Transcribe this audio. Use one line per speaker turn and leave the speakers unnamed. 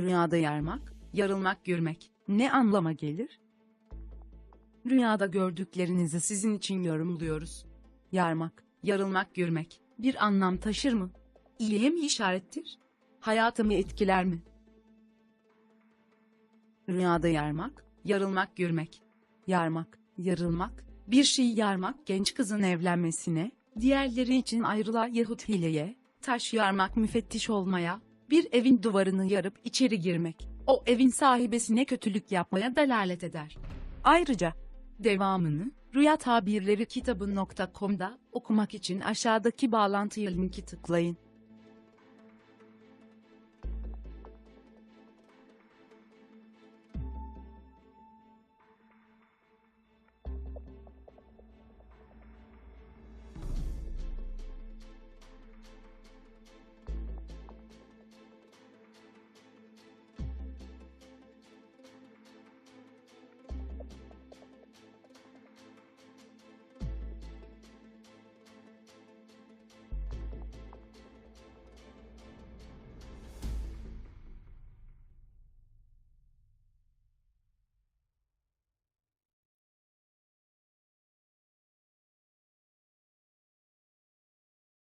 Rüyada yarmak, yarılmak, görmek ne anlama gelir? Rüyada gördüklerinizi sizin için yorumluyoruz. Yarmak, yarılmak, görmek bir anlam taşır mı? İyiye mi işarettir? Hayatımı etkiler mi? Rüyada yarmak, yarılmak, görmek. Yarmak, yarılmak, bir şeyi yarmak genç kızın evlenmesine, diğerleri için ayrılığa yahut hileye, taş yarmak müfettiş olmaya, bir evin duvarını yarıp içeri girmek, o evin sahibesine kötülük yapmaya delalet eder. Ayrıca, devamını, Rüya Tabirleri kitabı.com'da okumak için aşağıdaki bağlantıya linki tıklayın.